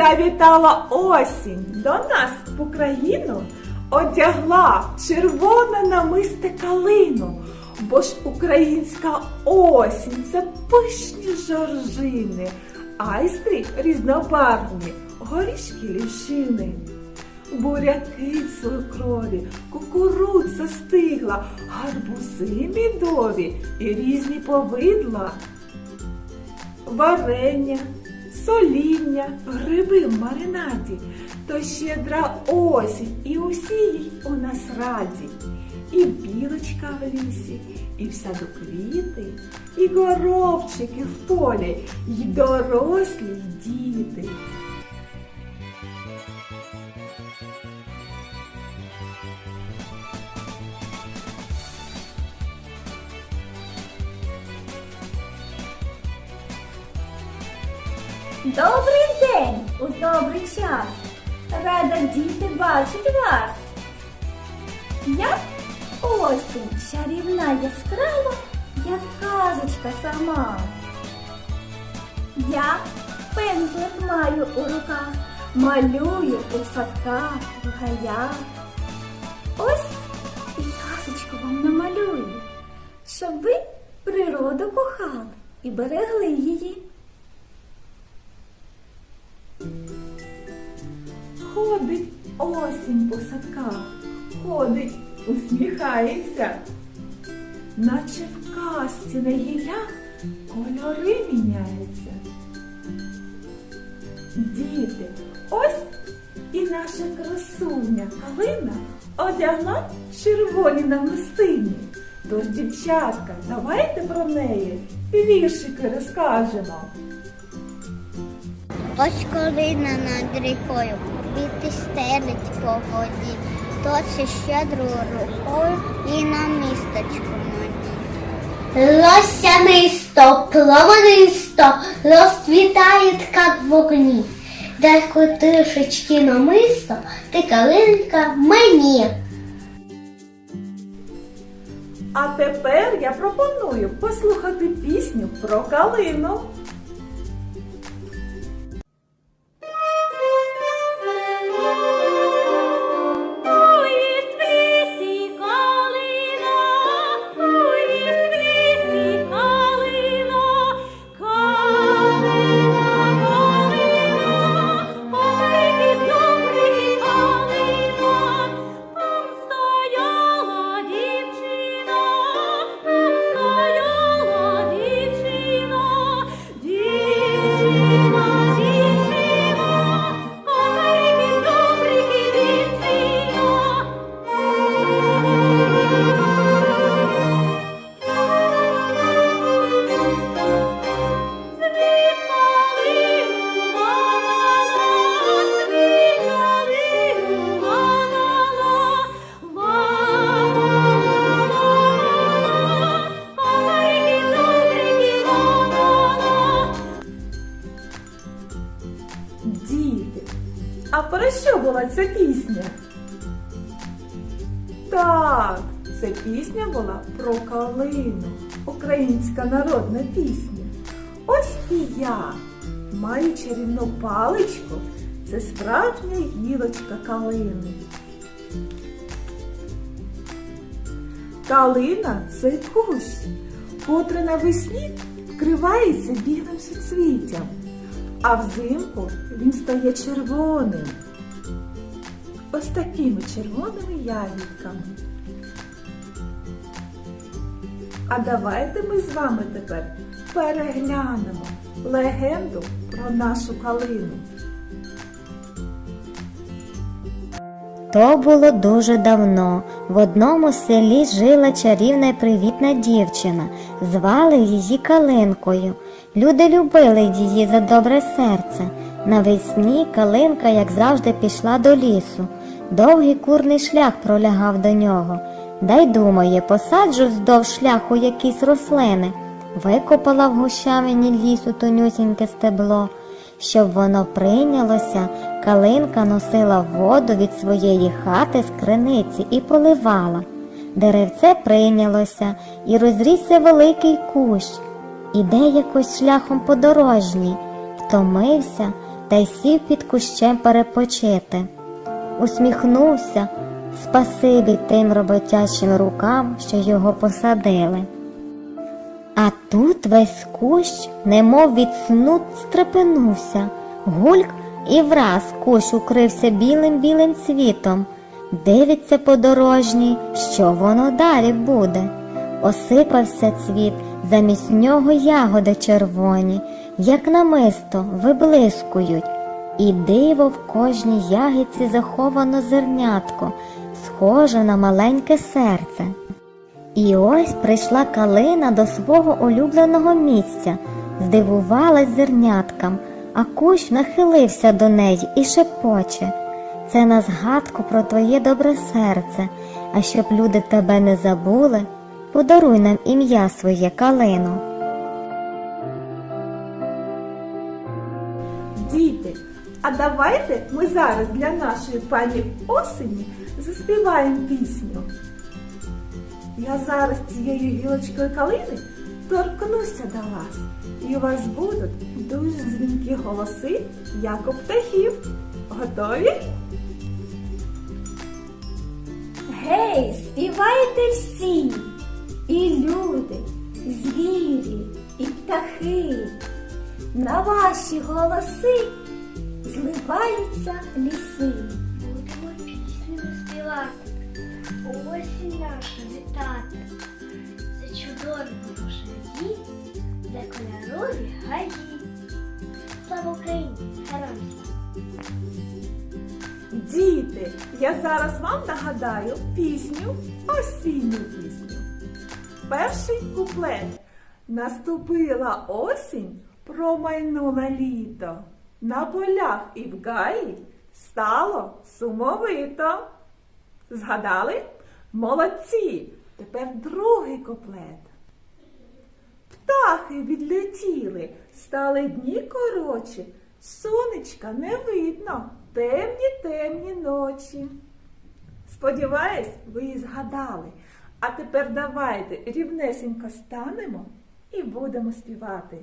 Завітала осінь. До нас в Україну, одягла червоне намисте калину, бо ж українська осінь це пишні жоржини, айстрі різнобарвні, горішки ліщини. Буряки цукрові, кукурудза стигла, гарбузи мідові і різні повидла. Варення, соління, гриби в маринаді, то щедра осінь, і усі їй у нас раді. І білочка в лісі, і в саду квіти, і горобчики в полі, і дорослі, й діти. Добрий день у добрий час. Рада діти бачить вас. Я осінь чарівна яскрава, як казочка сама. Я пензлик маю у руках, малюю у садках, в гаях. Ось і казочку вам намалюю, щоб ви природу кохали і берегли її. Ходить осінь по садках, ходить, усміхається, наче в казці на гіллях кольори міняються. Діти, ось і наша красуня Калина одягла червоні намистині. Тож, дівчатка, давайте про неї віршики розкажемо. Ось колина над рікою, віти стелить по воді, точить щедрою рукою і на місточку мені. Лосянисто, пломанисто, розцвітає як в огні. Дай трішечки намисто, ти калинка мені. А тепер я пропоную послухати пісню про калину. Була ця пісня? Так, ця пісня була про калину, українська народна пісня. Ось і я маю чарівну паличку, це справжня гілочка калини. Калина це кущ, котрий навесні вкривається білим суцвіттям, а взимку він стає червоним. Ось такими червоними ягідками. А давайте ми з вами тепер переглянемо легенду про нашу калину. То було дуже давно. В одному селі жила чарівна й привітна дівчина. Звали її Калинкою. Люди любили її за добре серце. Навесні Калинка, як завжди, пішла до лісу. Довгий курний шлях пролягав до нього. Дай думає, посаджу вздовж шляху якісь рослини. Викопала в гущавині лісу тонюсіньке стебло. Щоб воно прийнялося, калинка носила воду від своєї хати з криниці і поливала. Деревце прийнялося і розрісся великий кущ. Іде якось шляхом подорожній, втомився, та й сів під кущем перепочити. Усміхнувся спасибі тим роботячим рукам, що його посадили. А тут весь кущ, немов від сну, стрепенувся, гульк і враз кущ укрився білим білим цвітом. Дивиться подорожній, що воно далі буде. Осипався цвіт, замість нього ягоди червоні, як намисто, виблискують, і диво в кожній ягідці заховано зернятко, схоже на маленьке серце. І ось прийшла калина до свого улюбленого місця, здивувалась зерняткам, а кущ нахилився до неї і шепоче. Це на згадку про твоє добре серце, а щоб люди тебе не забули, подаруй нам ім'я своє калину. А давайте ми зараз для нашої пані осені заспіваємо пісню. Я зараз цією гілочкою калини торкнуся до вас, і у вас будуть дуже дзвінкі голоси, як у птахів. Готові? Гей, співайте всі, і люди, звірі, і птахи. На ваші голоси зливаються ліси. Будемо пісню співати, осінь нашу вітати. За чудові рушаї, за кольорові гаї. Слава Україні! Героям! Діти, я зараз вам нагадаю пісню, осінню пісню. Перший куплет. Наступила осінь, промайнуло літо. На полях і в гаї стало сумовито. Згадали? Молодці! Тепер другий куплет. Птахи відлетіли, стали дні коротші, сонечка не видно, темні темні ночі. Сподіваюсь, ви її згадали. А тепер давайте рівнесенько станемо і будемо співати.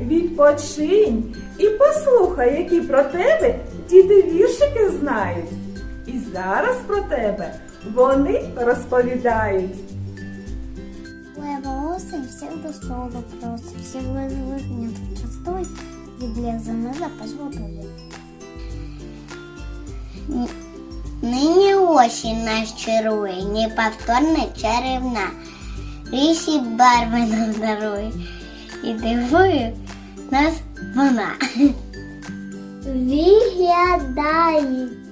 Відпочинь і послухай, які про тебе діти віршики знають. І зараз про тебе вони розповідають. Лева осень всех до слова просит, всех вызовых нет частой, и для зими запас водою. Нині осінь нас чарує, неповторна чарівна. Рісі барви нам дарує, і дивує нас вона. Виглядає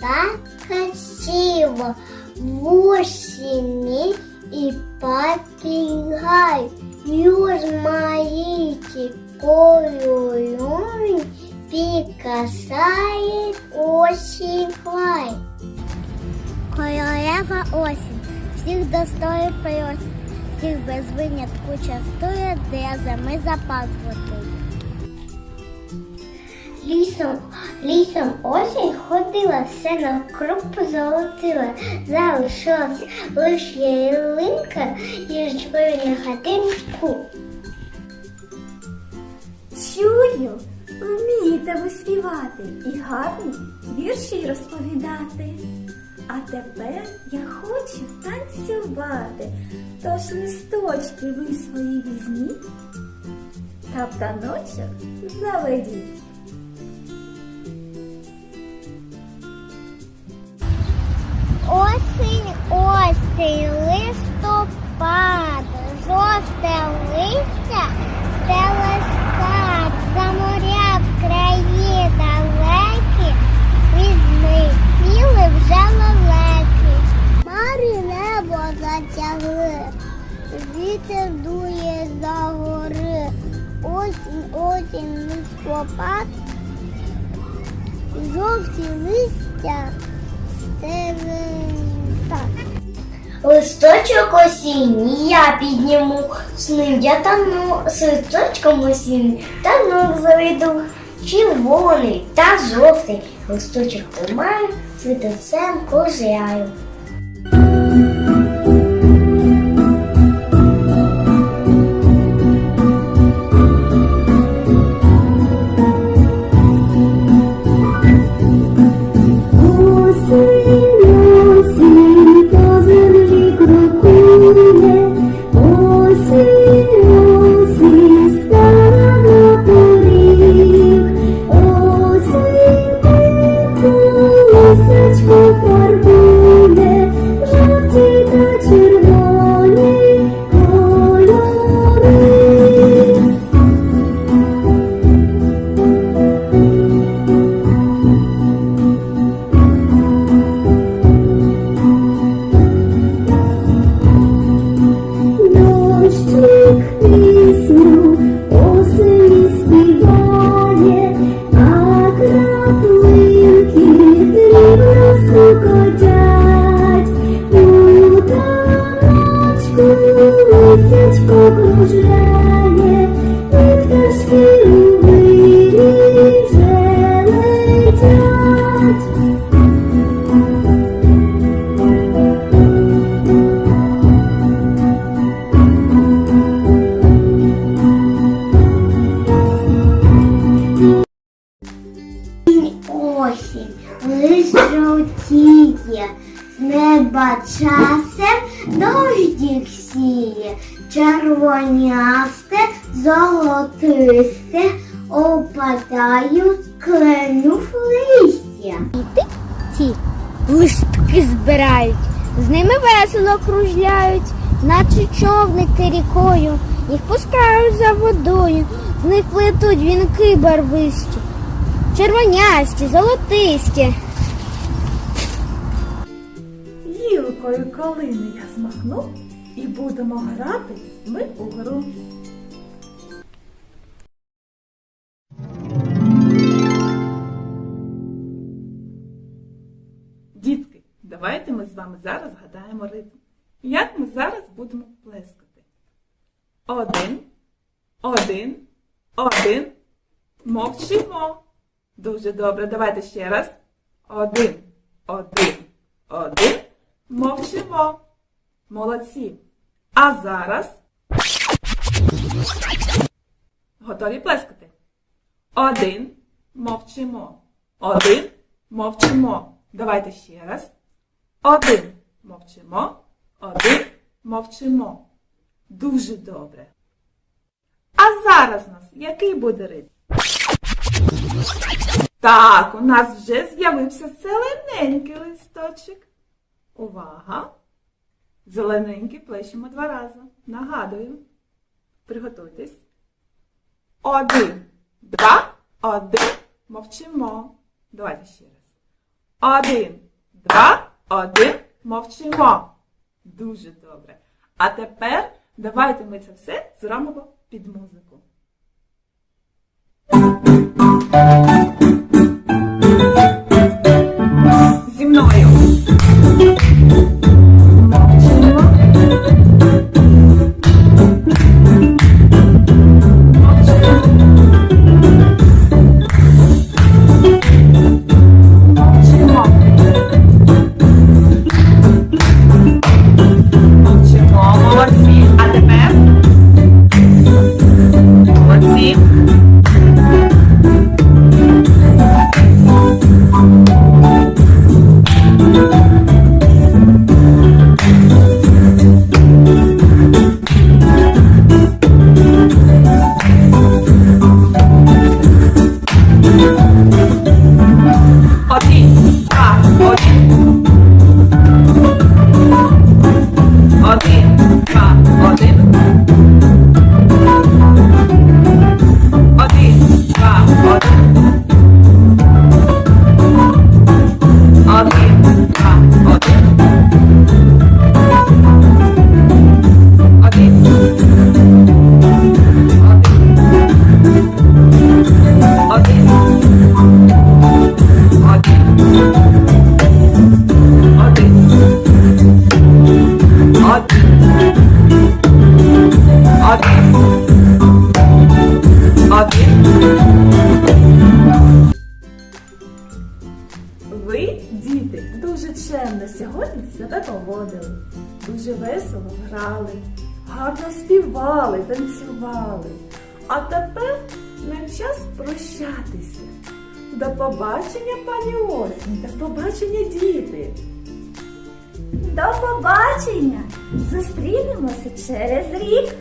так красиво в осені І покигай. Юзмаїті кольором пікасає осінь край. Королева осінь, всіх достої просить, всіх без винятку частує, де зими запас готує. Лісом, лісом осінь ходила, все навкруг позолотила, залишилась лише ялинка і жбою на хатинку. Чую, вмієте ви співати і гарні вірші розповідати. А тепер я хочу танцювати, тож листочки ви свої візьміть та в таночок заведіть. Осінь, осінь, листопад, жовте листя, стеле за моря в краї далекі, відлетіли вже лелеки. Марі небо затягли, вітер дує за гори, осінь, осінь, листопад, жовті листя. Листочок осінній я підніму, з ним я тану, з листочком осіннім тану зайду. Червоний та жовтий листочок тримаю, світовцем кожляю. Осінь, лиш жовтіє, з неба часом дождик сіє, червонясте, золотисте, опадають кленув листя. Ті листки збирають, з ними весело кружляють, наче човники рікою, їх пускають за водою, з них плетуть вінки барвисті, червонясті, золотисті. Гілкою калини я змахну і будемо грати ми у гру. Дітки, давайте ми з вами зараз згадаємо ритм. Як ми зараз будемо плескати? Один, один, один. Мовчимо. Дуже добре. Давайте ще раз. Один, один, один. Мовчимо. Молодці. А зараз готові плескати. Один. Мовчимо. Один. Мовчимо. Давайте ще раз. Один. Мовчимо. Один. Мовчимо. Дуже добре. А зараз у нас який буде ритм? Так, у нас вже з'явився зелененький листочок. Увага! Зелененький плещемо два рази. Нагадую. Приготуйтесь. Один, два, один. Мовчимо. Давайте ще раз. Один, два, один. Мовчимо. Дуже добре. А тепер давайте ми це все зробимо під музику. Música Дуже весело грали, гарно співали, танцювали. А тепер не час прощатися. До побачення, пані осінь, до побачення, діти. До побачення! Зустрінемося через рік.